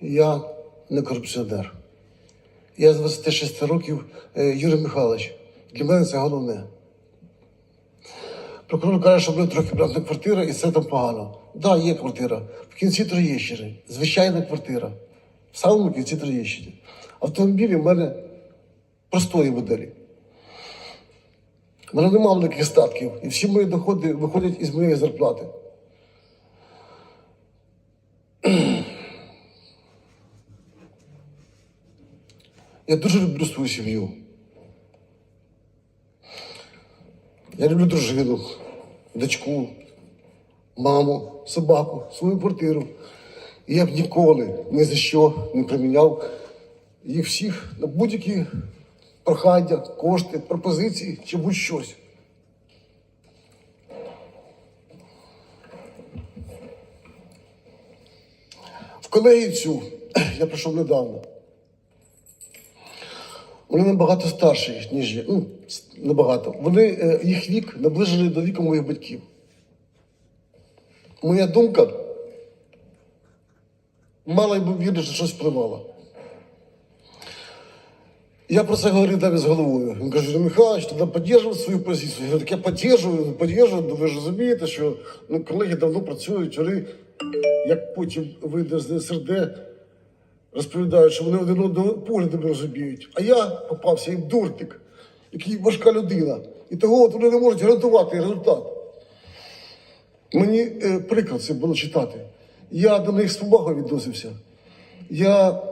Я не корупціонер. Я з 26 років е, Юрій Михайлович. Для мене це головне. Прокурор каже, що в трохи братна квартира і це там погано. Так, да, є квартира. В кінці Троєщини. Звичайна квартира. В самому кінці Троєщини. Автомобілі в мене простої моделі. У мене немає великих статків, і всі мої доходи виходять із моєї зарплати. Я дуже люблю свою сім'ю. Я люблю дружину, дочку, маму, собаку, свою квартиру. І я б ніколи ні за що не приміняв їх всіх на будь-які прохання, кошти, пропозиції чи будь-щось. В колегію цю я прийшов недавно. Вони набагато старші, ніж я. Ну, набагато. Вони, е, їх вік наближений до віку моїх батьків. Моя думка мало ймовірно, що щось впливало. Я про це говорив навіть з головою. Він каже, Юрій Михайлович, тоді підтримував свою позицію. Я говорю, так я підтримую, підтримую, ну ви ж розумієте, що ну, колеги давно працюють, вони, як потім вийде з СРД, розповідають, що вони один одного поглядами розуміють. А я попався як дуртик, який важка людина. І того от вони не можуть гарантувати результат. Мені е, приклад це було читати. Я до них з повагою відносився. Я,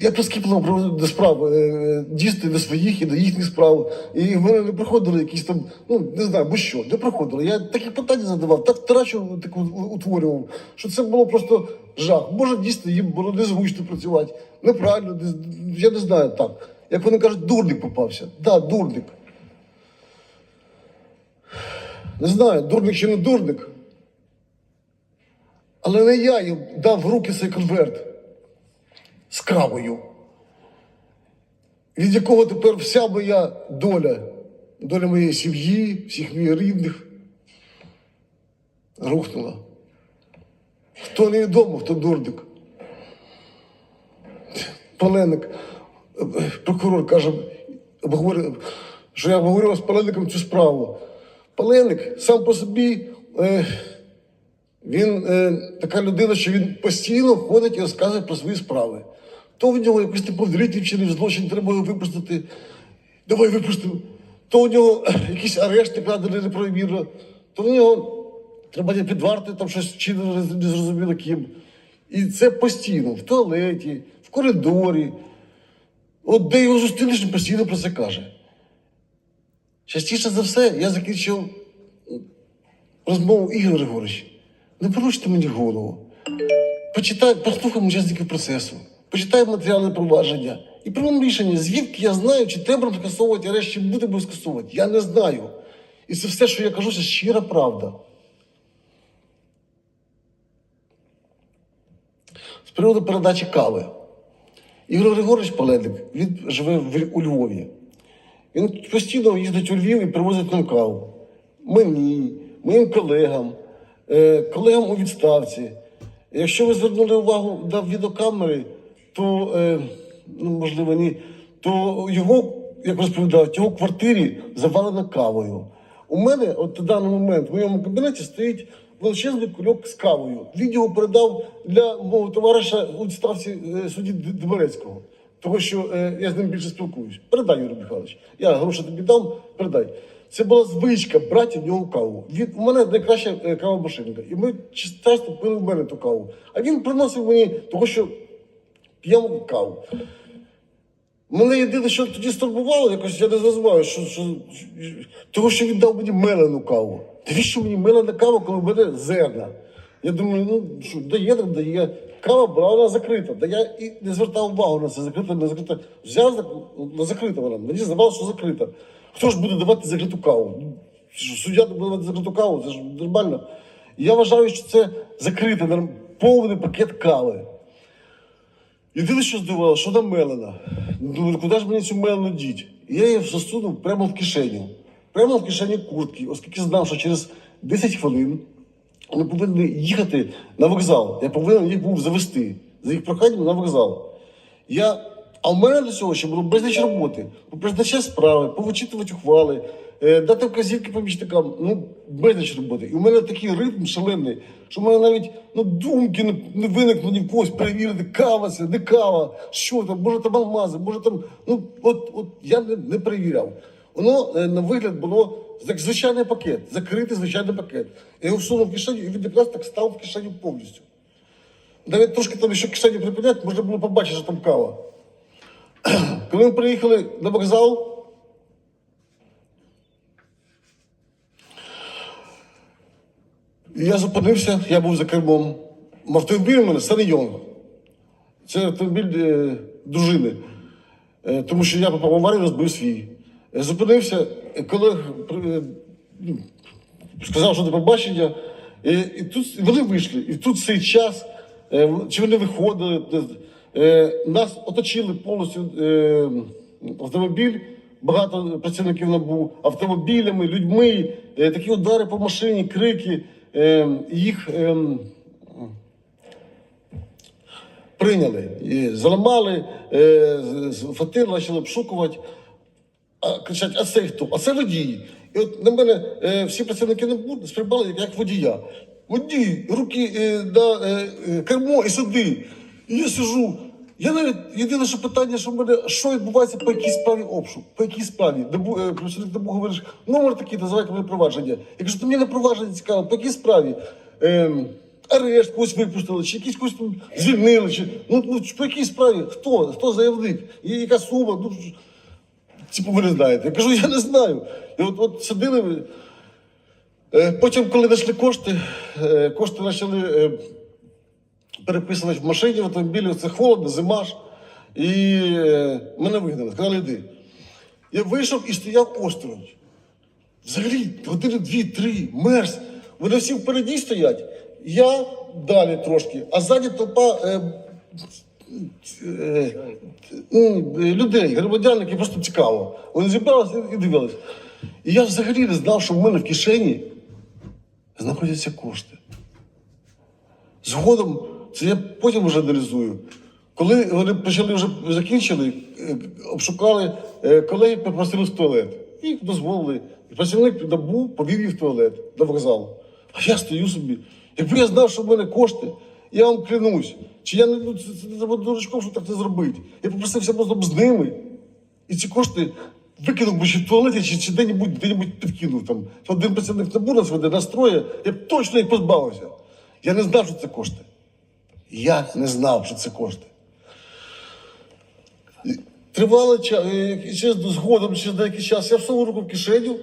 я прискіпливо проводив справ, е, дійсно до своїх і до їхніх справ. І в мене не приходили якісь там, ну не знаю, будь-що, не приходили. Я такі питання задавав, так трачу таку утворював, що це було просто жах. Може, дійсно їм було незручно працювати, неправильно, я не знаю так. Як вони кажуть, дурник попався. Так, да, дурник. Не знаю, дурник чи не дурник. Але не я їм дав в руки цей конверт з кавою, від якого тепер вся моя доля, доля моєї сім'ї, всіх моїх рідних рухнула. Хто невідомо, хто дурник. Паленик, прокурор каже, що я обговорював з Палеником цю справу. Паленик сам по собі, е, він е, така людина, що він постійно ходить і розказує про свої справи. То в нього якийсь неповдритий вчинив злочин, треба його випустити. Давай випустимо. То у нього е, якийсь арешт накладений неправомірно, то в нього треба під варти, там щось вчинено незрозуміло ким. І це постійно, в туалеті, в коридорі. От де його зустрінеш, він постійно про це каже. Частіше за все, я закінчив розмову Ігор Григорович. Не поруште мені голову. Почитай, послухай учасників процесу, почитай матеріали провадження і приймемо рішення, звідки я знаю, чи треба скасовувати арешт, чи будемо скасовувати. Я не знаю. І це все, що я кажу, це щира правда. З приводу передачі кави. Ігор Григорович Паледик, він живе у Львові. Він постійно їздить у Львів і привозить нам каву. Мені, моїм колегам, е, колегам у відставці. Якщо ви звернули увагу на відеокамери, то, е, ну, можливо, ні, то його, як розповідають, його квартирі завалено кавою. У мене, от на даний момент, в моєму кабінеті стоїть величезний кульок з кавою. Він його передав для мого товариша у відставці е, судді Д- Дмирецького. Тому що е, я з ним більше спілкуюсь. Передай, Юрій Михайлович. Я гроші тобі дам, передай. Це була звичка брати в нього каву. Він, у мене найкраща е, кава-машинка. І ми часто пили в мене ту каву. А він приносив мені, тому що п'ємо каву. Мене єдине, що тоді стурбувало, якось я не зрозумів, що, що, того, що він дав мені мелену каву. Навіщо мені мелена кава, коли в мене зерна? Я думаю, ну що дає, так дає. Кава була вона закрита. Да я і не звертав увагу на це, закрита, не закрита. Взяв на закрита вона. Мені здавалося, що закрита. Хто ж буде давати закриту каву? Ну, суддя буде давати закриту каву, це ж нормально. Я вважаю, що це закритий, норм- повний пакет кави. Єдине, що здивувало, що вона мелена. Думаю, куди ж мені цю мелену діть? І я її засунув прямо в кишеню. Прямо в кишені куртки, оскільки знав, що через 10 хвилин вони повинні їхати на вокзал. Я повинен їх був завести за їх проханням на вокзал. Я, а в мене до цього ще було безліч роботи. Призначати справи, повичитувати ухвали, дати вказівки помічникам. Ну, безліч роботи. І у мене такий ритм шалений, що в мене навіть ну, думки не, виникло ні в когось перевірити, кава це, не кава, що там, може там алмази, може там. Ну, от, от я не, не перевіряв. Воно е, на вигляд було як звичайний пакет, закритий звичайний пакет. Я його всунув в кишеню, і він якраз так став в кишеню повністю. Навіть трошки там ще кишені припиняти, можна було побачити, що там кава. Коли ми приїхали на вокзал, я зупинився, я був за кермом. Автомобіль у мене Санйонг. Це автомобіль е, дружини. Е, тому що я попав в аварію, розбив свій. Е, зупинився, е, коли е, ну, сказав, що до побачення. І, і тут вони вийшли. І тут цей час, е, чи вони виходили, е, е, нас оточили повністю е, автомобіль, багато працівників набув, автомобілями, людьми, е, такі удари по машині, крики. Е, їх е, прийняли, і заламали, е, фатир почали обшукувати кричать, а це хто? А це водій. І от на мене е, всі працівники не будуть сприймали як, водія. Водій, руки на е, кермо і сюди. І я сижу. Я навіть єдине, що питання, що в мене що відбувається по якій справі обшук, по якій справі. Е, працівник ДБУ говориш, номер такий, називайте мене провадження. Я кажу, то мені не провадження цікаво, по якій справі? Ем, арешт когось випустили, чи якісь когось звільнили, чи ну, ну по якій справі? Хто? Хто заявник? І яка сума? Ну, Типу, ви не знаєте. Я кажу, я не знаю. І от, от сидили. Е, Потім, коли знайшли кошти, е, кошти почали переписувати в машині, в автомобілі, це холодно, зима ж. І е, мене вигнали, сказали, йди. Я вийшов і стояв осторонь. Взагалі, години дві-три, мерз. Вони всі впереді стоять. Я далі трошки, а ззаді толпа е, е, ну, е, людей, громадян, які просто цікаво. Вони зібралися і дивилися. І я взагалі не знав, що в мене в кишені знаходяться кошти. Згодом, це я потім вже аналізую. Коли вони почали вже закінчили, е, обшукали, е, колеги попросили в туалет. Їх дозволили. І працівник НАБУ повів їх в туалет на вокзал. А я стою собі. Якби я знав, що в мене кошти, я вам клянусь. Чи я не ну, це, це, треба дурачком, щоб так не зробити. Я попросився просто з ними. І ці кошти викинув би чи в туалеті, чи, чи де-небудь, де-небудь підкинув там. Один працівник НАБУ нас веде, настроє, я б точно їх позбавився. Я не знав, що це кошти. Я не знав, що це кошти. І Тривалий час, ще згодом, через деякий час, я всунув руку в кишеню,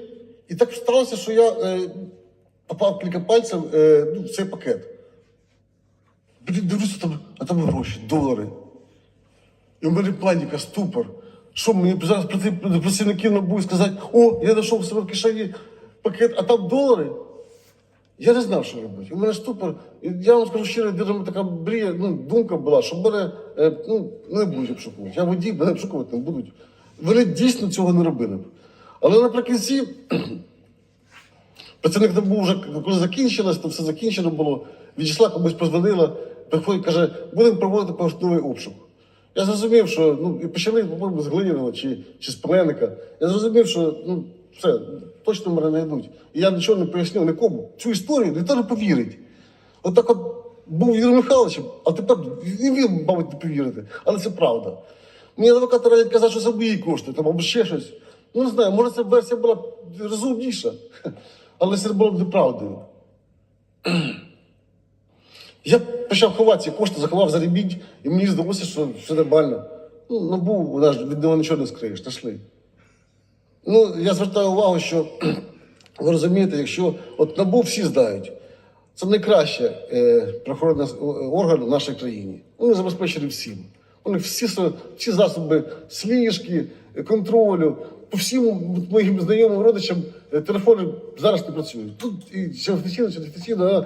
і так сталося, що я е, попав кілька пальців е, ну, в цей пакет. Блін, дивлюся, там, а там гроші, долари. І в мене паніка, ступор. Що мені зараз працівників НАБУ і сказати, о, я знайшов в себе в кишені пакет, а там долари. Я не знав, що робити. У мене ступор. Я вам скажу щиро, де така мрія, ну, думка була, що мене е, ну, не будуть обшукувати. Я водій, мене обшукувати не будуть. Вони дійсно цього не робили б. Але наприкінці працівник не був вже, коли закінчилось, то все закінчено було. В'ячеслав комусь позвонила, приходить, каже, будемо проводити поштовий обшук. Я зрозумів, що ну, і почали, по-моєму, з Глинянова чи, чи з Пеленика. Я зрозумів, що ну, все, точно мене не йдуть. І я нічого не пояснив нікому. Цю історію не повірить. От так от був Юрій Михайловичем, а тепер і він, мабуть, не повірите. Але це правда. Мені адвокати радять казати, що це мої кошти, там, або ще щось. Ну, не знаю, може ця версія була розумніша, але це було б неправдою. Я почав ховати ці кошти, заховав за ремінь, і мені здалося, що все нормально. Ну, вона ж від нього нічого не скриєш, нашли. Ну, я звертаю увагу, що ви розумієте, якщо от НАБУ всі знають, це найкраще е, правоохоронний орган в нашій країні. Вони забезпечені всім. Них всі, всі засоби сліжки, контролю. По всім моїм знайомим родичам е, телефони зараз не працюють. Тут і чи офіційно, чи офіційно,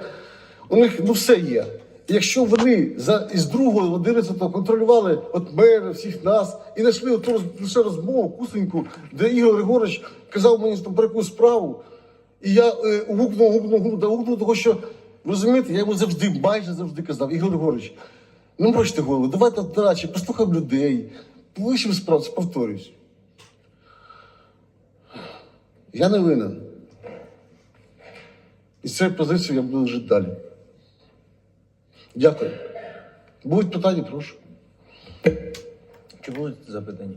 у них ну все є. Якщо вони за із другого 11 контролювали от мене, всіх нас, і знайшли роз- лише розмову кусеньку, де Ігор Григорович казав мені про якусь справу, і я е, гукнув, гукнув, гукнув, гукнув того, що розумієте, я йому завжди, майже завжди казав, Ігор Григорович, не морочте голову, давайте далі, послухаємо людей. Вищим справ, це повторюсь. Я не винен. І з цією я буду жити далі. Дякую. Будуть питання, прошу. Чи будуть запитання?